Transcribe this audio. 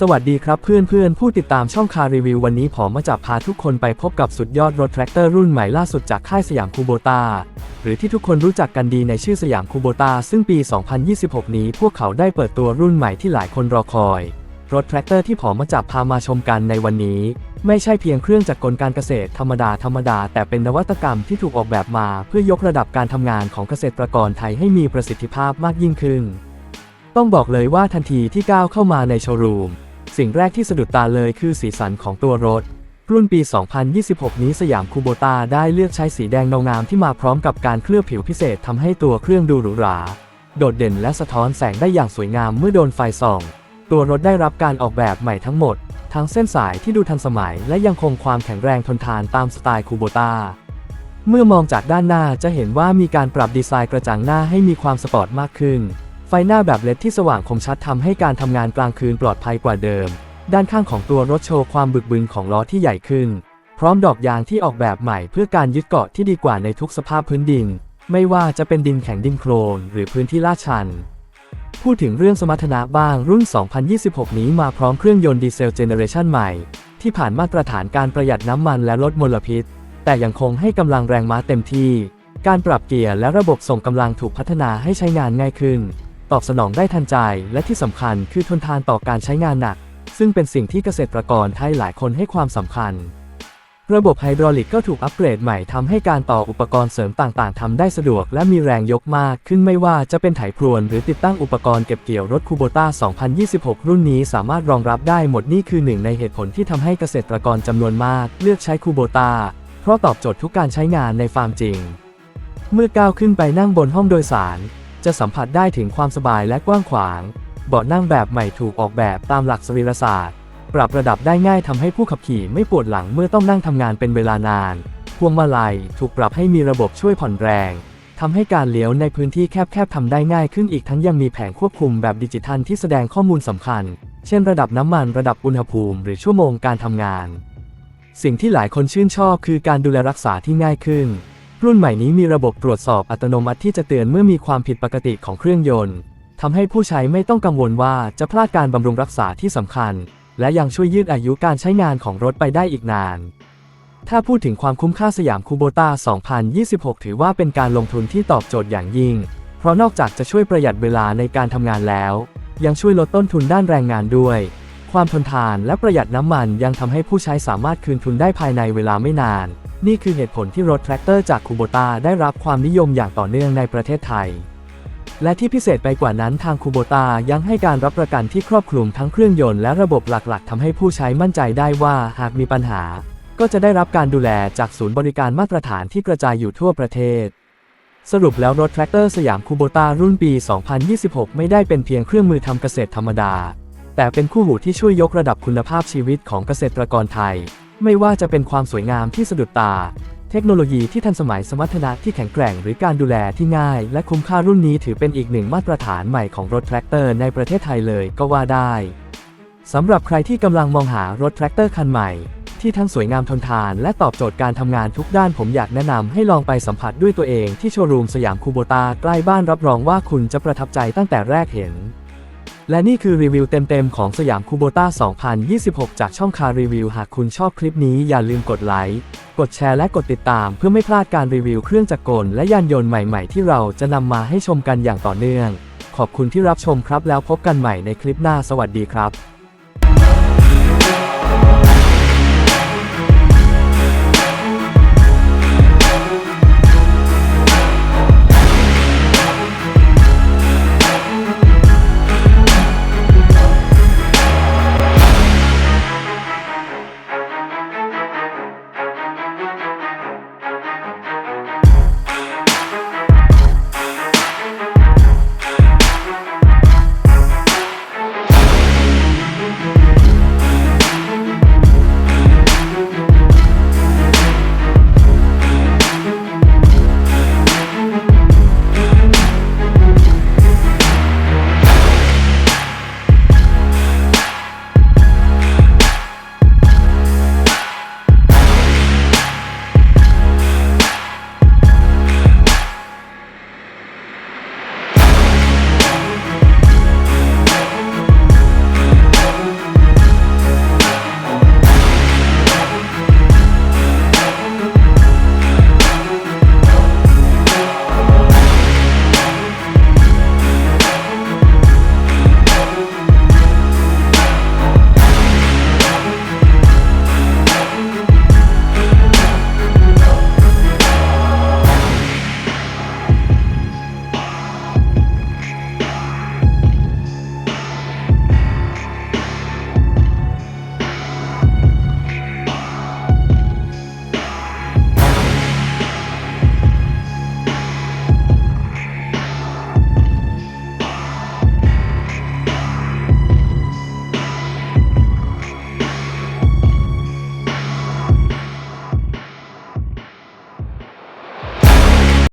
สวัสดีครับเพื่อนๆผู้ติดตามช่องคารีวิววันนี้ผมมาจับพาทุกคนไปพบกับสุดยอดรถแทรกเตอร์รุ่นใหม่ล่าสุดจากค่ายสยามคูโบตาหรือที่ทุกคนรู้จักกันดีในชื่อสยามคูโบตาซึ่งปี 2026 นี้พวกเขาได้เปิดตัวรุ่นใหม่ที่หลายคนรอคอย รถแทรกเตอร์ที่ผมมาจับพามาชมกันในวันนี้ ไม่ใช่เพียงเครื่องจักรกลการเกษตรธรรมดาธรรมดา แต่เป็นนวัตกรรมที่ถูกออกแบบมา เพื่อยกระดับการทำงานของเกษตรกรไทยให้มีประสิทธิภาพมากยิ่งขึ้น ต้องบอกเลยว่าทันทีที่ก้าวเข้ามาในโชว์รูม สิ่งแรกที่สะดุดตาเลยคือสีสันของตัวรถ รุ่นปี 2026 นี้สยามคูโบตาได้เลือกใช้สีแดงเงางามที่มาพร้อมกับการเคลือบผิวพิเศษทำให้ตัวเครื่องดูหรูหรา โดดเด่นและสะท้อนแสงได้อย่างสวยงามเมื่อโดนไฟส่อง ตัวรถได้รับการออกแบบใหม่ทั้งหมด ทั้งเส้นสายที่ดูทันสมัย และยังคงความแข็งแรงทนทานตามสไตล์คูโบตาเมื่อมองจากด้านหน้าจะเห็นว่ามีการปรับดีไซน์กระจังหน้าให้มีความสปอร์ตมากขึ้น ฟหน้าแบบเลดที่สว่างคมชัดทำให้การทำงานกลางคืนปลอดภัยกว่าเดิม ด้านข้างของตัวรถโชว์ความบึกบึนของล้อที่ใหญ่ขึ้น พร้อมดอกยางที่ออกแบบใหม่เพื่อการยึดเกาะที่ดีกว่าในทุกสภาพพื้นดิน ไม่ว่าจะเป็นดินแข็งดินโคลนหรือพื้นที่ลาดชัน พูดถึงเรื่องสมรรถนะบ้างรุ่น 2026 นี้มาพร้อมเครื่องยนต์ดีเซลเจเนอเรชันใหม่ ที่ผ่านมาตรฐานการประหยัดน้ำมันและลดมลพิษ แต่ยังคงให้กำลังแรงม้าเต็มที่ การปรับเกียร์และระบบส่งกำลังถูกพัฒนาให้ใช้งานง่ายขึ้น ตอบสนองได้ทันใจ และที่สำคัญคือทนทานต่อการใช้งานหนัก ซึ่งเป็นสิ่งที่เกษตรกรไทยหลายคนให้ความสำคัญ ระบบไฮดรอลิกก็ถูกอัปเกรดใหม่ทำให้การต่ออุปกรณ์เสริมต่างๆทำได้สะดวกและมีแรงยกมากขึ้นไม่ว่าจะเป็นไถพรวน หรือติดตั้งอุปกรณ์เก็บเกี่ยวรถคูโบต้า 2026 รุ่นนี้สามารถรองรับได้หมดนี่คือหนึ่งในเหตุผลที่ทำให้เกษตรกรจำนวนมาก เลือกใช้คูโบต้าเพราะตอบโจทย์ทุกการใช้งานในฟาร์มจริง เมื่อก้าวขึ้นไปนั่งบนห้องโดยสาร จะสัมผัสได้ถึงความสบายและกว้างขวาง เบาะนั่งแบบใหม่ถูกออกแบบตามหลักสรีรศาสตร์ ปรับระดับได้ง่ายทำให้ผู้ขับขี่ไม่ปวดหลังเมื่อต้องนั่งทำงานเป็นเวลานาน พวงมาลัยถูกปรับให้มีระบบช่วยผ่อนแรงทำให้การเลี้ยวในพื้นที่แคบๆทำได้ง่ายขึ้นอีกทั้งยังมีแผงควบคุมแบบดิจิทัลที่แสดงข้อมูลสำคัญ เช่น ระดับน้ำมันระดับอุณหภูมิ หรือชั่วโมงการทำงาน สิ่งที่หลายคนชื่นชอบคือการดูแลรักษาที่ง่ายขึ้น รุ่นใหม่นี้มีระบบตรวจสอบอัตโนมัติที่จะเตือนเมื่อมีความผิดปกติของเครื่องยนต์ทำให้ผู้ใช้ไม่ต้องกังวลว่าจะพลาดการบำรุงรักษาที่สำคัญ และยังช่วยยืดอายุการใช้งานของรถไปได้อีกนาน ถ้าพูดถึงความคุ้มค่าสยามคูโบต้า 2026 ถือว่าเป็นการลงทุนที่ตอบโจทย์อย่างยิ่ง เพราะนอกจากจะช่วยประหยัดเวลาในการทำงานแล้ว ยังช่วยลดต้นทุนด้านแรงงานด้วย ความทนทานและประหยัดน้ำมันยังทำให้ผู้ใช้สามารถคืนทุนได้ภายในเวลาไม่นาน นี่คือเหตุผลที่รถแทรกเตอร์จากคูโบตาได้รับความนิยมอย่างต่อเนื่องในประเทศไทย และที่พิเศษไปกว่านั้นทางคูโบตายังให้การรับประกันที่ครอบคลุมทั้งเครื่องยนต์และระบบหลักๆทำให้ผู้ใช้มั่นใจได้ว่าหากมีปัญหา ก็จะได้รับการดูแลจากศูนย์บริการมาตรฐานที่กระจายอยู่ทั่วประเทศ สรุปแล้วรถแทรกเตอร์สยามคูโบตารุ่นปี 2026 ไม่ได้เป็นเพียงเครื่องมือทำเกษตรธรรมดา แต่เป็นคู่หูที่ช่วยยกระดับคุณภาพชีวิตของเกษตรกรไทย ไม่ว่าจะเป็นความสวยงามที่สะดุดตา เทคโนโลยีที่ทันสมัยสมรรถนะที่แข็งแกร่ง หรือการดูแลที่ง่าย และคุ้มค่ารุ่นนี้ถือเป็นอีกหนึ่งมาตรฐานใหม่ของรถแทรกเตอร์ในประเทศไทยเลยก็ว่าได้สำหรับใครที่กำลังมองหารถแทรกเตอร์คันใหม่ ที่ทั้งสวยงามทนทาน และตอบโจทย์การทำงานทุกด้านผมอยากแนะนำให้ลองไปสัมผัสด้วยตัวเองที่โชว์รูมสยามคูโบตาใกล้บ้านรับรองว่าคุณจะประทับใจตั้งแต่แรกเห็น และนี่คือรีวิวเต็มๆ ของสยามคูโบต้า 2026 จากช่องคารีวิว หากคุณชอบคลิปนี้อย่าลืมกดไลค์ กดแชร์และกดติดตามเพื่อไม่พลาดการรีวิวเครื่องจักรกลและยานยนต์ใหม่ๆ ที่เราจะนำมาให้ชมกันอย่างต่อเนื่อง ขอบคุณที่รับชมครับแล้วพบกันใหม่ในคลิปหน้าสวัสดีครับ